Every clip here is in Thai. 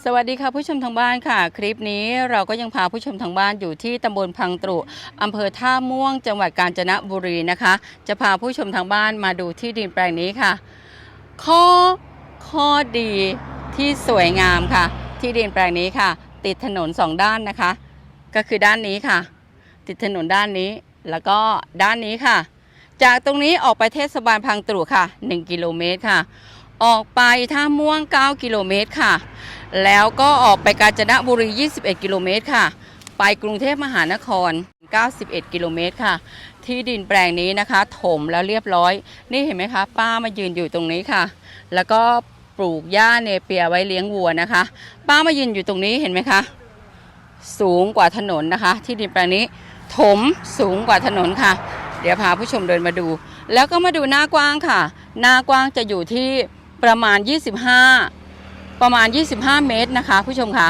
สวัสดีค่ะผู้ชมทางบ้านค่ะ คลิปนี้เราก็ยังพาผู้ชมทางบ้านอยู่ที่ตำบลพังตรุอำเภอท่าม่วง จังหวัดกาญจนบุรีนะคะ จะพาผู้ชมทางบ้านมาดูที่ดินแปลงนี้ค่ะ ข้อข้อดีที่สวยงามค่ะ ที่ดินแปลงนี้ค่ะ ติดถนนสองด้านนะคะ ก็คือด้านนี้ค่ะ ติดถนนด้านนี้แล้วก็ด้านนี้ค่ะ จากตรงนี้ออกไปเทศบาลพังตรุค่ะ 1 กิโลเมตรค่ะ ออกไปท่าม่วง 9 กิโลเมตรค่ะ แล้วก็ออกไปกาญจนบุรี 21 กิโลเมตรค่ะ ไปกรุงเทพมหานคร 91 กิโลเมตรค่ะ ที่ดินแปลงนี้นะคะ ถมแล้วเรียบร้อย นี่เห็นไหมคะ ป้ามายืนอยู่ตรงนี้ค่ะ แล้วก็ปลูกหญ้าเนเปียไว้เลี้ยงวัวนะคะ ป้ามายืนอยู่ตรงนี้เห็นไหมคะ สูงกว่าถนนนะคะ ที่ดินแปลงนี้ถมสูงกว่าถนนค่ะ เดี๋ยวพาผู้ชมเดินมาดู แล้วก็มาดูหน้ากว้างค่ะ หน้ากว้างจะอยู่ที่ประมาณ 25 ประมาณ 25 เมตรนะคะ ผู้ชมคะ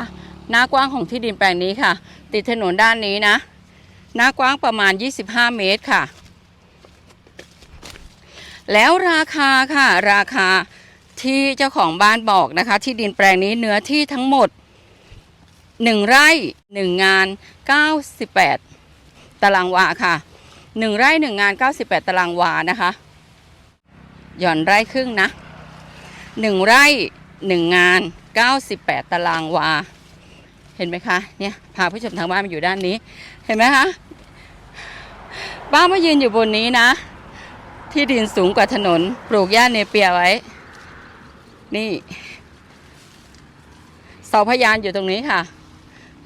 หน้ากว้างของที่ดินแปลงนี้ค่ะ ติดถนนด้านนี้นะ หน้ากว้างประมาณ 25 เมตรค่ะ แล้วราคาค่ะ ราคาที่เจ้าของบ้านบอกนะคะ ที่ดินแปลงนี้เนื้อที่ทั้งหมด 1 ไร่ 1 งาน 98 ตารางวาค่ะ 1 ไร่ 1 งาน 98 ตารางวานะคะ หย่อนไร่ครึ่งนะ 1 ไร่ 1 งาน 98 ตารางวา เห็นไหมคะ เนี่ยพาผู้ชมทางบ้านมาอยู่ด้านนี้ เห็นไหมคะ ป้ามายืนอยู่บนนี้นะ ที่ดินสูงกว่าถนน ปลูกหญ้าเนเปียไว้ นี่ เสาพยานอยู่ตรงนี้ค่ะ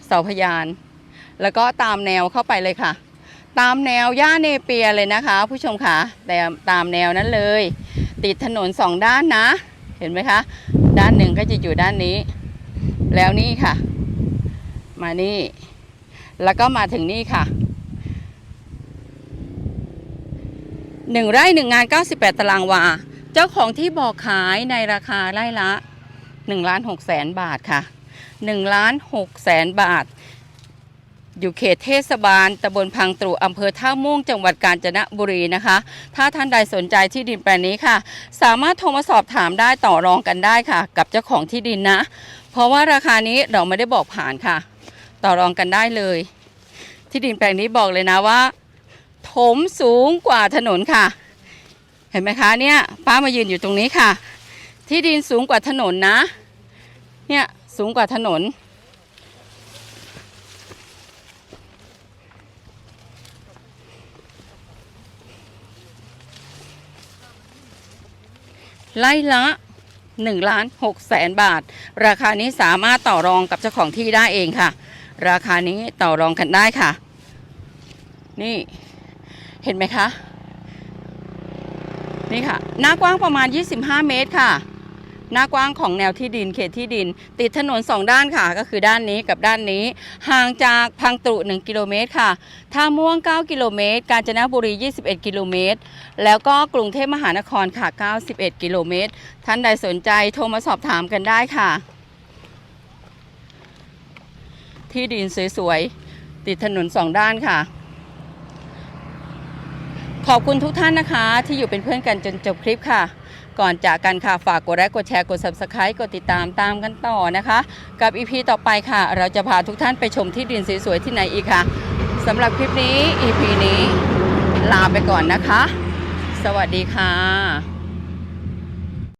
เสาพยาน แล้วก็ตามแนวเข้าไปเลยค่ะ ตามแนวหญ้าเนเปียเลยนะคะ ผู้ชมค่ะแต่ตามแนวนั้นเลย ติดถนนสองด้านนะ เห็นไหมคะ ด้านหนึ่งก็จะอยู่ด้านนี้ แล้วนี่ค่ะ มานี่ แล้วก็มาถึงนี่ค่ะหนึ่งไร่หนึ่งงาน 98 ตารางวา เจ้าของที่บอกขายในราคาไร่ละ1ล้าน6แสนบาทค่ะ1ล้าน6แสนบาท อยู่เขตเทศบาลตำบลพังตรุอำเภอท่าม่วงจังหวัดกาญจนบุรีนะคะ ถ้าท่านใดสนใจที่ดินแปลงนี้ค่ะ สามารถโทรมาสอบถามได้ต่อรองกันได้ค่ะ กับเจ้าของที่ดินนะ เพราะว่าราคานี้เราไม่ได้บอกผ่านค่ะ ต่อรองกันได้เลย ที่ดินแปลงนี้บอกเลยนะว่าถมสูงกว่าถนนค่ะ เห็นไหมคะเนี่ยป้ามายืนอยู่ตรงนี้ค่ะ ที่ดินสูงกว่าถนนนะ เนี่ยสูงกว่าถนน ไล่ละ1ล้าน6แสนบาท ราคานี้สามารถต่อรองกับเจ้าของที่ได้เองค่ะ ราคานี้ต่อรองกันได้ค่ะ นี่เห็นไหมคะ นี่ค่ะ หน้ากว้างประมาณ 25 เมตรค่ะ หน้ากว้างของแนวที่ดินเขตที่ดิน ติดถนนสองด้านค่ะ ก็คือด้านนี้กับด้านนี้ ห่างจากพังตรุ 1 กิโลเมตรค่ะท่าม่วง 9 กิโลเมตร กาญจนบุรี 21 กิโลเมตร แล้วก็กรุงเทพมหานครค่ะ 91 กิโลเมตร ท่านใดสนใจโทรมาสอบถามกันได้ค่ะ ที่ดินสวยๆ ติดถนนสองด้านค่ะขอบคุณทุกท่านนะคะที่อยู่เป็นเพื่อนกันจนจบคลิปค่ะ ก่อนจากกันค่ะฝากกดไลค์กดแชร์กด subscribe กดติดตามตามกันต่อนะคะ กับ EP ต่อไปค่ะ เราจะพาทุกท่านไปชมที่ดินสวยๆที่ไหนอีกค่ะสำหรับคลิปนี้ EP นี้ลาไปก่อนนะคะ สวัสดีค่ะ